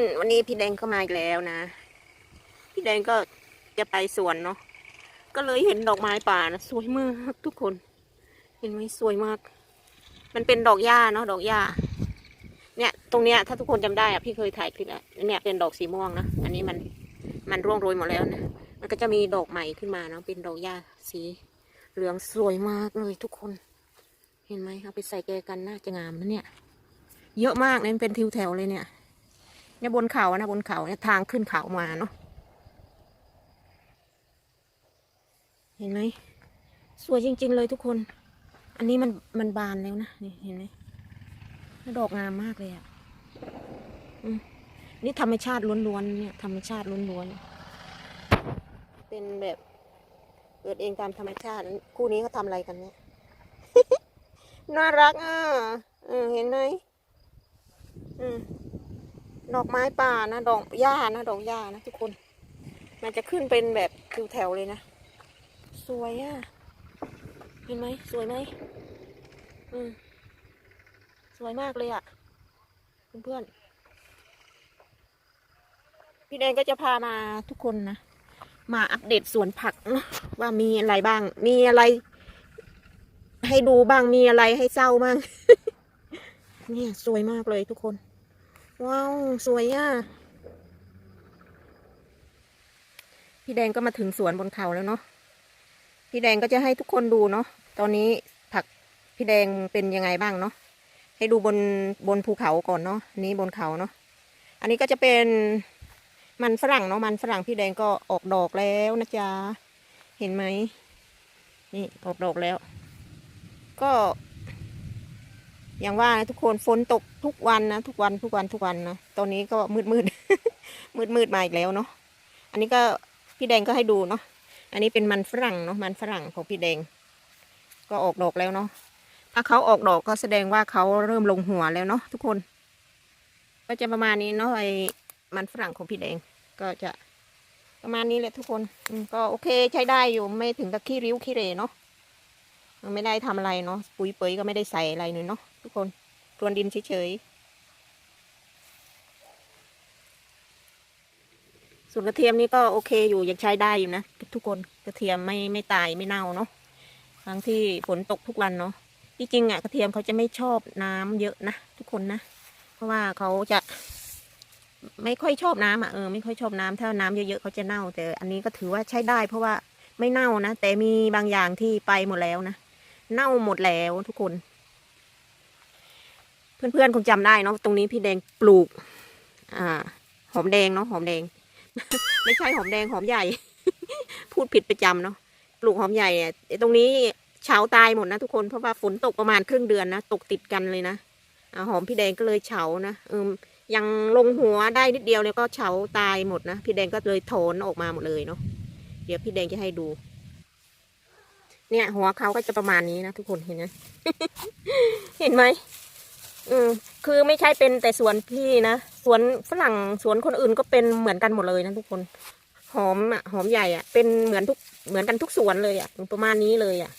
นี้พี่แดงก็มาอีกแล้วนะ พี่แดงก็จะไปสวนเนาะก็เลยเห็นดอกไม้ป่านะสวยมากทุกคน เห็นไหมสวยมาก มันเป็นดอกหญ้าเนาะดอกหญ้าเนี่ยตรงเนี้ยถ้าทุกคนจำได้อะพี่เคยถ่ายคลิปอะเนี่ยเป็นดอกสีม่วงนะอันนี้มันมันร่วงโรยหมดแล้วนะมันก็จะมีดอกใหม่ขึ้นมาเนาะเป็นดอกหญ้าสี เหลืองสวยมากเลยทุกคน เห็นไหมเอาไปใส่แกกันน่าจะงามนะเนี่ย เยอะมากเนี่ยเป็นทิวแถวเลยเนี่ย เนี่ยบนเขานะบนเขาเนี่ยทางขึ้นเขามาเนาะเห็นไหมสวยจริง ๆ เลยทุกคน อันนี้มันมันบานแล้วนะนี่เห็นไหมดอกงามมากเลยอะ่ะนี่ธรรมชาติล้วนๆเนี่ยธรรมชาติล้วนๆเป็นแบบเกิดเองตามธรรมชาติ คู่นี้เขาทำอะไรกันเนี่ยน่ารักอะเห็นไหมอืม ดอกไม้ป่านะ ดอกหญ้านะดอกหญ้านะทุกคน มันจะขึ้นเป็นแบบคิวแถวเลยนะ สวยอะ เห็นไหมสวยไหมอืมสวยมากเลยอะเพื่อนๆพี่แดงก็จะพามาทุกคนนะ มาอัปเดตสวนผักนะว่ามีอะไรบ้าง มีอะไร ให้ดูบ้างมีอะไรให้เศร้าบ้างเนี่ยสวยมากเลยทุกคน ว้าว สวยอะ พี่แดงก็มาถึงสวนบนเขาแล้วเนาะ พี่แดงก็จะให้ทุกคนดูเนาะ ตอนนี้ผักพี่แดงเป็นยังไงบ้างเนาะ ให้ดูบนบนภูเขาก่อนเนาะนนี้บนเขาเนาะ อันนี้ก็จะเป็นมันฝรั่งเนาะ มันฝรั่งพี่แดงก็ออกดอกแล้วนะจ๊ะ เห็นไหม นี่ออกดอกแล้ว ก็ อย่างว่านะทุกคนฝนตกทุกวันนะทุกวันทุกวันทุกวันนะตอนนี้ก็มืดมืดมืดมืดมาอีกแล้วเนาะอันนี้ก็พี่แดงก็ให้ดูเนาะอันนี้เป็นมันฝรั่งเนาะมันฝรั่งของพี่แดง ก็ออกดอกแล้วเนาะถ้าเขาออกดอกก็แสดงว่าเขาเริ่มลงหัวแล้วเนาะทุกคน ก็จะประมาณนี้เนาะไอ้มันฝรั่งของพี่แดงก็จะประมาณนี้แหละทุกคนก็โอเคใช้ได้อยู่ไม่ถึงกับขี้ริ้วขี้เรเนาะไม่ได้ทำอะไรเนาะปุ๋ยเปยก็ไม่ได้ใส่อะไรเลยเนาะ ทุกคนพรวนดินเฉยๆส่วนกระเทียมนี่ก็โอเคอยู่ยังใช้ได้อยู่นะทุกคนกระเทียมไม่ไม่ตายไม่เน่าเนาะทั้งที่ฝนตกทุกวันเนาะที่จริงอะกระเทียมเขาจะไม่ชอบน้ำเยอะนะทุกคนนะ เพราะว่าเขาจะไม่ค่อยชอบน้ำอะเออไม่ค่อยชอบน้ำถ้าน้ำเยอะๆเขาจะเน่า แต่อันนี้ก็ถือว่าใช้ได้ เพราะว่าไม่เน่านะแต่มีบางอย่างที่ไปหมดแล้วนะเน่าหมดแล้วทุกคน เพื่อนๆคงจำได้เนาะตรงนี้พี่แดงปลูก อ่า หอมแดงเนาะหอมแดง ไม่ใช่หอมแดงหอมใหญ่ พูดผิดประจำเนาะปลูกหอมใหญ่เนี่ยไอ้ตรงนี้เฉาตายหมดนะทุกคนเพราะว่าฝนตกประมาณครึ่งเดือนนะตกติดกันเลยนะอหอมพี่แดงก็เลยเฉานะเออยังลงหัวได้นิดเดียวเนี่ยก็เฉาตายหมดนะพี่แดงก็เลยโถนออกมาหมดเลยเนาะเดี๋ยวพี่แดงจะให้ดู เนี่ย หัวเขาก็จะประมาณนี้นะทุกคนเห็นไหมเห็นไหม อืมคือไม่ใช่เป็นแต่สวนพี่นะสวนฝรั่งสวนคนอื่นก็เป็นเหมือนกันหมดเลยนะทุกคน หอมอะหอมใหญ่อะ เป็นเหมือนทุกเหมือนกันทุกสวนเลยอะประมาณนี้เลยอะ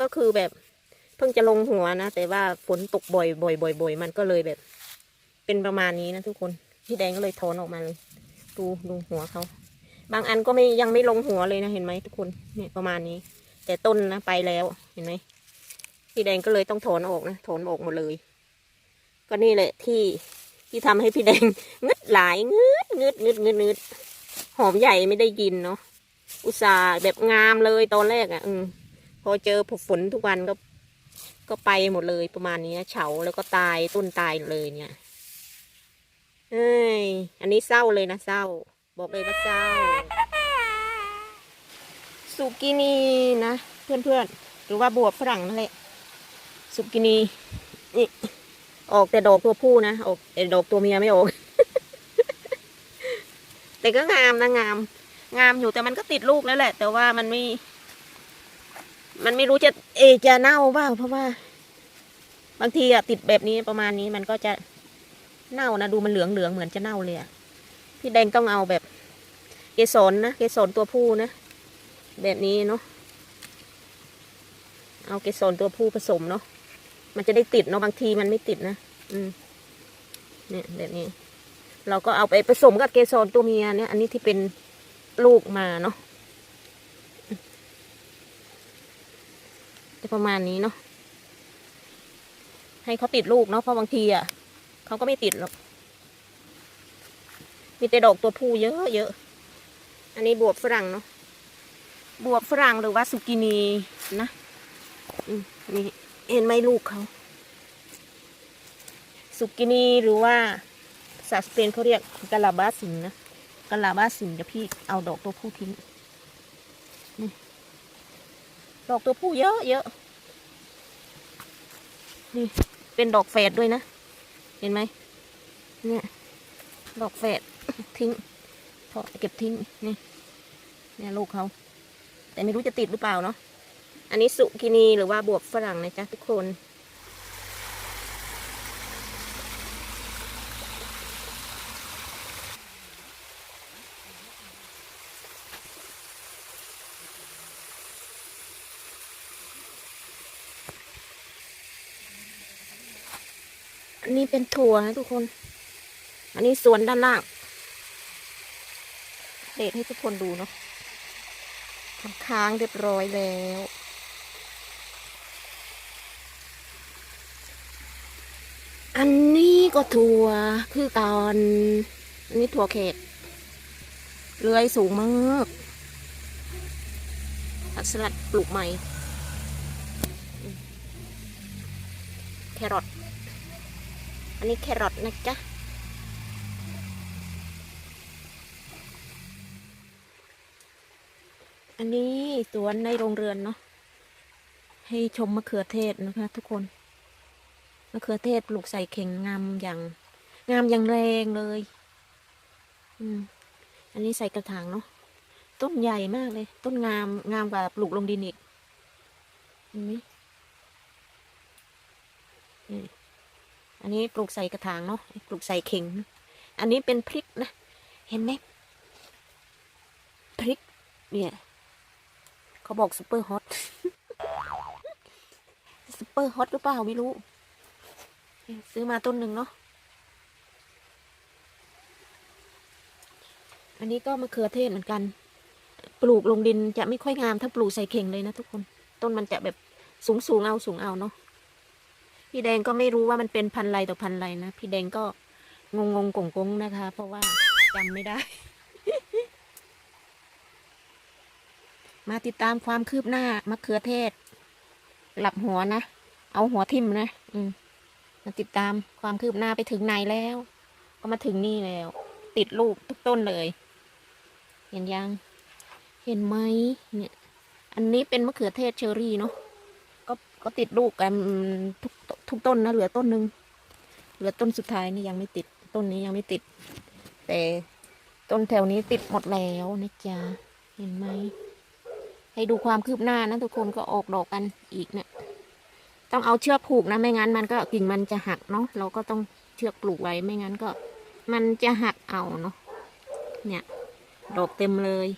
ก็คือแบบเพิ่งจะลงหัวนะแต่ว่าฝนตกบ่อยบ่อยบ่อยบ่อยมันก็เลยแบบ เป็นประมาณนี้นะทุกคนพี่แดงก็เลยถอนออกมาเลย ดูดูหัวเขาบางอันก็ไม่ยังไม่ลงหัวเลยนะเห็นไหมทุกคนเนี่ยประมาณนี้ แต่ต้นนะไปแล้วเห็นไหมพี่แดงก็เลยต้องถอนออกนะถอนออกหมดเลย ก็นี่แหละที่ที่ทำให้พี่แดงงึดหลายงึดงึดงึดงึดงึดหอมใหญ่ไม่ได้กินเนาะอุตส่าห์แบบงามเลยตอนแรกอะ่ะอืมพอเจอฝนทุกวันก็ก็ไปหมดเลยประมาณนี้เฉาแล้วก็ตายต้นตายเลยเนี่ยเอ้ยอันนี้เศร้าเลยนะเศร้า บอกเลยว่าเศร้าสุกินีนะเพื่อนๆหรือว่าบวบฝรั่งนั่นแหละสุกินีนี่ ออกแต่ดอกตัวผู้นะออกแต่ดอกตัวเมียไม่ออก แต่ก็งามนะงาม งามอยู่แต่มันก็ติดลูกแล้วแหละ แต่ว่ามันไม่ มันไม่รู้จะเอจะเน่าเปล่าเพราะว่า บางทีอะติดแบบนี้ประมาณนี้มันก็จะเน่านะดูมันเหลืองเหลืองเหมือนจะเน่าเลยอะพี่แดงต้องเอาแบบ เกสรนะเกสรตัวผู้นะแบบนี้เนาะเอาเกสรตัวผู้ผสมเนาะ มันจะได้ติดเนาะบางทีมันไม่ติดนะอืมเนี่ยแบบนี้ เราก็เอาไปผสมกับเกสรตัวเมียเนี่ย อันนี้ที่เป็นลูกมาเนาะจะประมาณนี้เนาะให้เขาติดลูกเนาะเพราะบางทีอะเขาก็ไม่ติดหรอกมีแต่ดอกตัวผู้เยอะเยอะอันนี้บวบฝรั่งเนาะบวบฝรั่งหรือว่าสุกินีนะ อืมนี่ เห็นไหมลูกเขาสุกินีหรือว่าภาษาสเปนเขาเรียกกาลาบาสินนะกาลาบาสินเดี๋ยวพี่เอาดอกตัวผู้ทิ้งนี่ดอกตัวผู้เยอะเยอะนี่เป็นดอกแฝดด้วยนะ เห็นไหมเนี่ยดอกแฝดทิ้งพอเก็บทิ้งนี่เนี่ยลูกเขา แต่ไม่รู้จะติดหรือเปล่าเนาะ อันนี้สุกินีหรือว่าบวบฝรั่งนะจ๊ะทุกคนอันนี้เป็นถั่วนะทุกคน อันนี้สวนด้านล่างเดทให้ทุกคนดูเนาะค้างเรียบร้อยแล้ว อันนี้ ก็ถั่วคือตอนอันนี้ถั่วเขตเลื้อยสูงมากผักสลัดปลูกใหม่ แครอทอันนี้แครอทนะจ๊ะอันนี้สวนในโรงเรือนเนาะให้ชมมะเขือเทศนะคะทุกคน มะเขือเทศปลูกใส่เข่งงามอย่าง งามอย่างแรงเลย อืม อันนี้ใส่กระถางเนาะ ต้นใหญ่มากเลย ต้นงามงามกว่าปลูกลงดินอีกเห็นไหมอันนี้ปลูกใส่กระถางเนาะ ปลูกใส่เข่ง อันนี้เป็นพริกนะ เห็นไหมพริก เนี่ยเขาบอกซุปเปอร์ฮอตซุปเปอร์ฮอตหรือเปล่าไม่รู้ ซื้อมาต้นหนึ่งเนาะ อันนี้ก็มะเขือเทศเหมือนกัน ปลูกลงดินจะไม่ค่อยงามถ้าปลูกใส่เข่งเลยนะทุกคน ต้นมันจะแบบสูงสูงเอาสูงเอาเนาะ พี่แดงก็ไม่รู้ว่ามันเป็นพันธุ์ไรต่อพันธุ์ไรนะ พี่แดงก็งงงกงกงนะคะ เพราะว่าจำไม่ได้ มาติดตามความคืบหน้า มะเขือเทศ หลับหัวนะ เอาหัวทิ่มนะ อืม มาติดตามความคืบหน้าไปถึงไหนแล้ว ก็มาถึงนี่แล้ว ติดลูกทุกต้นเลย เห็นยัง เห็นไหมเนี่ย อันนี้เป็นมะเขือเทศเชอรี่เนาะก็ก็ติดลูกกันทุกทุกต้นนะเหลือต้นหนึ่งเหลือต้นสุดท้ายนี่ยังไม่ติดต้นนี้ยังไม่ติด แต่ต้นแถวนี้ติดหมดแล้วนะจ๊ะเห็นไหมให้ดูความคืบหน้านะทุกคนก็ออกดอกกันอีกเนะี่ย ต้องเอาเชือกผูกนะ ไม่งั้นมันก็กิ่งมันจะหักเนาะเราก็ต้องเชือกปลูกไว้ไม่งั้นก็ มันจะหักเอาเนาะเนี่ยดอกเต็มเลย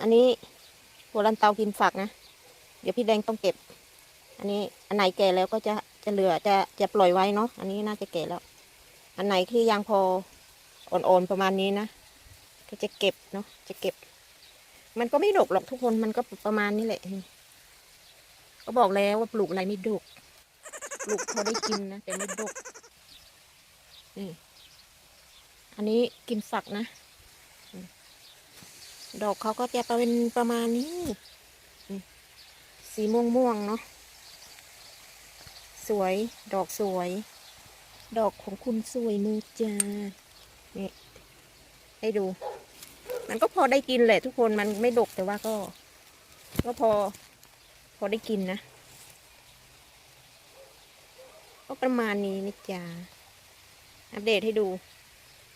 อันนี้หัวลันเตากินฝักนะ เดี๋ยวพี่แดงต้องเก็บ อันนี้อันไหนแก่แล้วก็จะจะเหลือจะจะปล่อยไว้เนาะอันนี้น่าจะแก่แล้ว อันไหนที่ยังพออ่อนๆประมาณนี้นะก็จะเก็บเนาะจะเก็บ มันก็ไม่ดกหรอกทุกคนมันก็ประมาณนี้แหละ ก็บอกแล้วว่าปลูกอะไรไม่ดก ปลูกพอได้กินนะแต่ไม่ดก นี่ อันนี้กินฝักนะ ดอกเขาก็จะเป็นประมาณนี้ สีม่วงม่วงๆเนาะ สวย ดอกสวย ดอกของคุณสวยมือจ้านี่ให้ดู มันก็พอได้กินแหละทุกคนมันไม่ดกแต่ว่าก็ ก็พอ พอได้กินนะ ก็ประมาณนี้นะจ๊ะอัปเดตให้ดู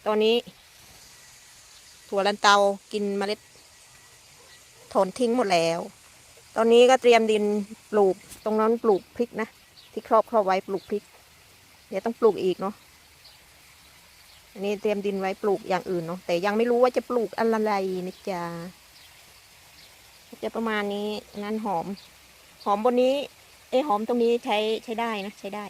ตอนนี้ ถั่วลันเตากินเมล็ดถอนทิ้งหมดแล้ว ตอนนี้ก็เตรียมดินปลูก ตรงนั้นปลูกพริกนะ ที่ครอบครอบไว้ปลูกพริก เดี๋ยวต้องปลูกอีกเนาะ นี่เตรียมดินไว้ปลูกอย่างอื่นเนาะแต่ยังไม่รู้ว่าจะปลูกอะไรนะจ๊ะจะประมาณนี้นั้นหอม หอมบนนี้ เอ้หอมตรงนี้ใช้ใช้ได้นะใช้ได้